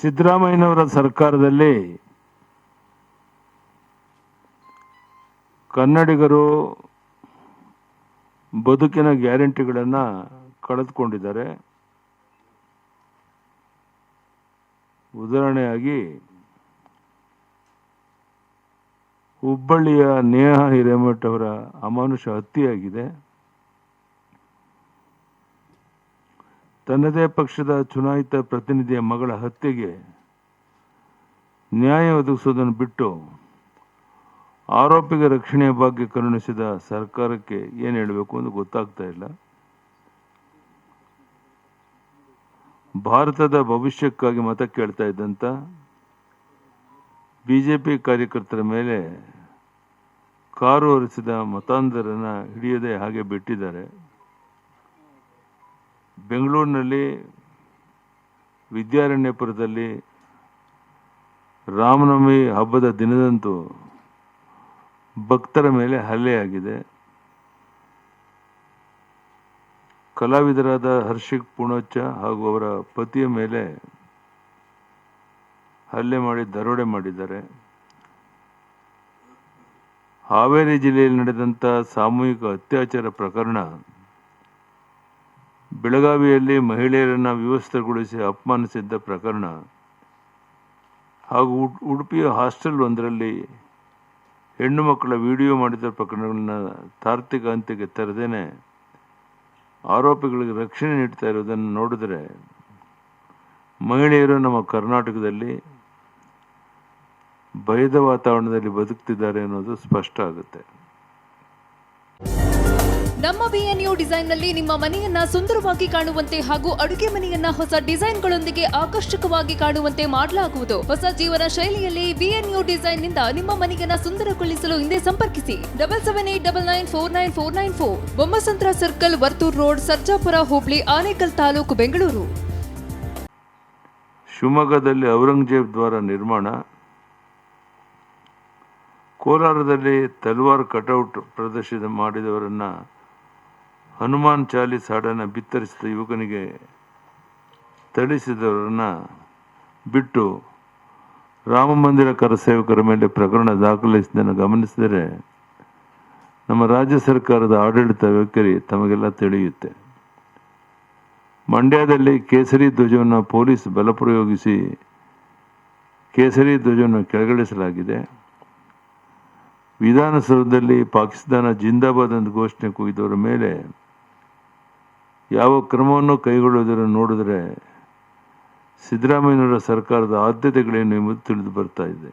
ಸಿದ್ದರಾಮಯ್ಯನವರ ಸರ್ಕಾರದಲ್ಲಿ ಕನ್ನಡಿಗರು ಬದುಕಿನ ಗ್ಯಾರಂಟಿಗಳನ್ನು ಕಳೆದುಕೊಂಡಿದ್ದಾರೆ. ಉದಾಹರಣೆಯಾಗಿ ಹುಬ್ಬಳ್ಳಿಯ ನೇಹಾ ಹಿರೇಮಠ್ ಅವರ ಅಮಾನುಷ ಹತ್ಯೆಯಾಗಿದೆ. ತನ್ನದೇ ಪಕ್ಷದ ಚುನಾಯಿತ ಪ್ರತಿನಿಧಿಯ ಮಗಳ ಹತ್ಯೆಗೆ ನ್ಯಾಯ ಒದಗಿಸುವುದನ್ನು ಬಿಟ್ಟು ಆರೋಪಿಗೆ ರಕ್ಷಣೆಯ ಬಗ್ಗೆ ಕರುಣಿಸಿದ ಸರ್ಕಾರಕ್ಕೆ ಏನು ಹೇಳಬೇಕು ಅಂತ ಗೊತ್ತಾಗ್ತಾ ಇಲ್ಲ. ಭಾರತದ ಭವಿಷ್ಯಕ್ಕಾಗಿ ಮತ ಕೇಳ್ತಾ ಇದ್ದಂತ ಪಿ ಕಾರ್ಯಕರ್ತರ ಮೇಲೆ ಕಾರು ಹೊರಿಸಿದ ಮತಾಂಧರನ್ನು ಹಿಡಿಯದೆ ಹಾಗೆ ಬಿಟ್ಟಿದ್ದಾರೆ. ಬೆಂಗಳೂರಿನಲ್ಲಿ ವಿದ್ಯಾರಣ್ಯಪುರದಲ್ಲಿ ರಾಮನವಮಿ ಹಬ್ಬದ ದಿನದಂತೂ ಭಕ್ತರ ಮೇಲೆ ಹಲ್ಲೆಯಾಗಿದೆ. ಕಲಾವಿದರಾದ ಹರ್ಷಿಕ್ ಪುಣೋಚ್ಚ ಹಾಗೂ ಅವರ ಪತಿಯ ಮೇಲೆ ಹಲ್ಲೆ ಮಾಡಿ ದರೋಡೆ ಮಾಡಿದ್ದಾರೆ. ಹಾವೇರಿ ಜಿಲ್ಲೆಯಲ್ಲಿ ನಡೆದಂಥ ಸಾಮೂಹಿಕ ಅತ್ಯಾಚಾರ ಪ್ರಕರಣ ಬೆಳಗಾವಿಯಲ್ಲಿ ಮಹಿಳೆಯರನ್ನ ವ್ಯವಸ್ಥೆಗೊಳಿಸಿ ಅಪಮಾನಿಸಿದ್ದ ಪ್ರಕರಣ ಹಾಗೂ ಉಡ್- ಉಡುಪಿಯ ಹಾಸ್ಟೆಲ್ ಒಂದರಲ್ಲಿ ಹೆಣ್ಣು ಮಕ್ಕಳ ವಿಡಿಯೋ ಮಾಡಿದ ಪ್ರಕರಣಗಳನ್ನ ತಾರ್ತಿಕ ಅಂತ್ಯಕ್ಕೆ ತರದೇನೆ ಆರೋಪಿಗಳಿಗೆ ರಕ್ಷಣೆ ನೀಡ್ತಾ ಇರೋದನ್ನು ನೋಡಿದರೆ ಮಹಿಳೆಯರು ನಮ್ಮ ಕರ್ನಾಟಕದಲ್ಲಿ ಭಯದ ವಾತಾವರಣದಲ್ಲಿ ಬದುಕ್ತಿದ್ದಾರೆ ಅನ್ನೋದು ಸ್ಪಷ್ಟ ಆಗುತ್ತೆ. ನಮ್ಮ ಬಿಎನ್ಯು ಡಿಸೈನ್ನಲ್ಲಿ ನಿಮ್ಮ ಮನೆಯನ್ನ ಸುಂದರವಾಗಿ ಕಾಣುವಂತೆ ಹಾಗೂ ಅಡುಗೆ ಮನೆಯನ್ನ ಹೊಸ ಡಿಸೈನ್ಗಳೊಂದಿಗೆ ಆಕರ್ಷಕವಾಗಿ ಕಾಣುವಂತೆ ಮಾಡಲಾಗುವುದು. ಹೊಸ ಜೀವನ ಶೈಲಿಯಲ್ಲಿ ಬಿಎನ್ಯು ಡಿಸೈನ್ನಿಂದ ನಿಮ್ಮ ಮನೆಯನ್ನ ಸುಂದರಗೊಳಿಸಲು ಹಿಂದೆ ಸಂಪರ್ಕಿಸಿ. Double seven eight double nine four nine four nine four Bommasandra circle, Varthur road, Sarjapura, ಹೋಬಳಿ, ಆನೇಕಲ್ ತಾಲೂಕು, ಬೆಂಗಳೂರು. ಶಿವಮೊಗ್ಗದಲ್ಲಿ ಔರಂಗಜೇಬ್ ದ್ವಾರ ನಿರ್ಮಾಣ. ಕೋಲಾರದಲ್ಲಿ ತಲ್ವಾರ್ ಕಟೌಟ್ ಪ್ರದರ್ಶನ ಮಾಡಿದವರನ್ನ ಹನುಮಾನ್ ಚಾಲೀಸ್ ಹಾಡನ್ನು ಬಿತ್ತರಿಸಿದ ಯುವಕನಿಗೆ ಥಳಿಸಿದವರನ್ನ ಬಿಟ್ಟು ರಾಮ ಮಂದಿರ ಕರಸೇವಕರ ಮೇಲೆ ಪ್ರಕರಣ ದಾಖಲಿಸಿದ್ದನ್ನು ಗಮನಿಸಿದರೆ ನಮ್ಮ ರಾಜ್ಯ ಸರ್ಕಾರದ ಆಡಳಿತ ವೈಖರಿ ತಮಗೆಲ್ಲ ತಿಳಿಯುತ್ತೆ. ಮಂಡ್ಯದಲ್ಲಿ ಕೇಸರಿ ಧ್ವಜವನ್ನು ಪೊಲೀಸ್ ಬಲಪ್ರಯೋಗಿಸಿ ಕೇಸರಿ ಧ್ವಜವನ್ನು ಕೆಳಗಿಳಿಸಲಾಗಿದೆ. ವಿಧಾನಸೌಧದಲ್ಲಿ ಪಾಕಿಸ್ತಾನ ಜಿಂದಾಬಾದ್ ಎಂದು ಘೋಷಣೆ ಕೂಗಿದವರ ಮೇಲೆ ಯಾವ ಕ್ರಮವನ್ನು ಕೈಗೊಳ್ಳುವುದನ್ನು ನೋಡಿದರೆ ಸಿದ್ದರಾಮಯ್ಯನವರ ಸರ್ಕಾರದ ಆದ್ಯತೆಗಳೇನು ಎಂಬುದು ತಿಳಿದು ಬರ್ತಾ ಇದೆ.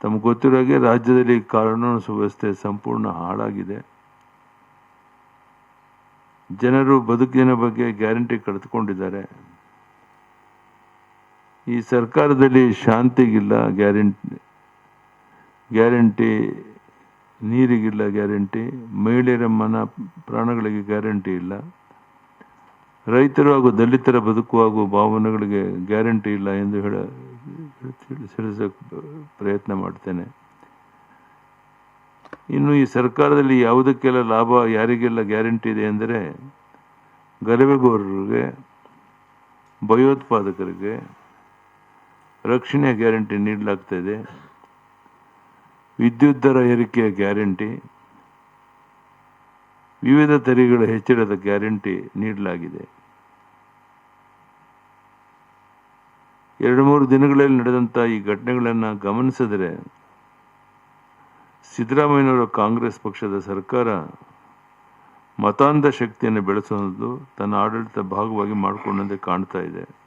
ತಮಗೆ ಗೊತ್ತಿರೋ ಹಾಗೆ ರಾಜ್ಯದಲ್ಲಿ ಕಾನೂನು ಸುವ್ಯವಸ್ಥೆ ಸಂಪೂರ್ಣ ಹಾಳಾಗಿದೆ. ಜನರು ಬದುಕಿನ ಬಗ್ಗೆ ಗ್ಯಾರಂಟಿ ಕಳೆದುಕೊಂಡಿದ್ದಾರೆ. ಈ ಸರ್ಕಾರದಲ್ಲಿ ಶಾಂತಿಗಿಲ್ಲ, ಗ್ಯಾರಂಟಿ ಗ್ಯಾರಂಟಿ ನೀರಿಗಿಲ್ಲ ಗ್ಯಾರಂಟಿ, ಮಹಿಳೆಯರ ಮನ, ಪ್ರಾಣಗಳಿಗೆ ಗ್ಯಾರಂಟಿ ಇಲ್ಲ. ರೈತರು ಹಾಗೂ ದಲಿತರ ಬದುಕು ಹಾಗೂ ಭಾವನೆಗಳಿಗೆ ಗ್ಯಾರಂಟಿ ಇಲ್ಲ ಎಂದು ಹೇಳ, ತಿಳಿಸ ಪ್ರಯತ್ನ ಮಾಡ್ತೇನೆ. ಇನ್ನು ಈ ಸರ್ಕಾರದಲ್ಲಿ ಯಾವುದಕ್ಕೆಲ್ಲ ಲಾಭ, ಯಾರಿಗೆಲ್ಲ ಗ್ಯಾರಂಟಿ ಇದೆ ಎಂದರೆ ಗಲಭೆಗೋರರಿಗೆ ಭಯೋತ್ಪಾದಕರಿಗೆ ರಕ್ಷಣೆ ಗ್ಯಾರಂಟಿ ನೀಡಲಾಗ್ತಾ ಇದೆ. ವಿದ್ಯುತ್ ದರ ಏರಿಕೆಯ ಗ್ಯಾರಂಟಿ, ವಿವಿಧ ತೆರಿಗೆಗಳ ಹೆಚ್ಚಳದ ಗ್ಯಾರಂಟಿ ನೀಡಲಾಗಿದೆ. ಎರಡು ಮೂರು ದಿನಗಳಲ್ಲಿ ನಡೆದಂಥ ಈ ಘಟನೆಗಳನ್ನು ಗಮನಿಸಿದರೆ, ಸಿದ್ದರಾಮಯ್ಯನವರ ಕಾಂಗ್ರೆಸ್ ಪಕ್ಷದ ಸರ್ಕಾರ ಮತಾಂಧ ಶಕ್ತಿಯನ್ನು ಬೆಳೆಸುವುದು ತನ್ನ ಆಡಳಿತ ಭಾಗವಾಗಿ ಮಾಡಿಕೊಂಡಂತೆ ಕಾಣ್ತಾ ಇದೆ.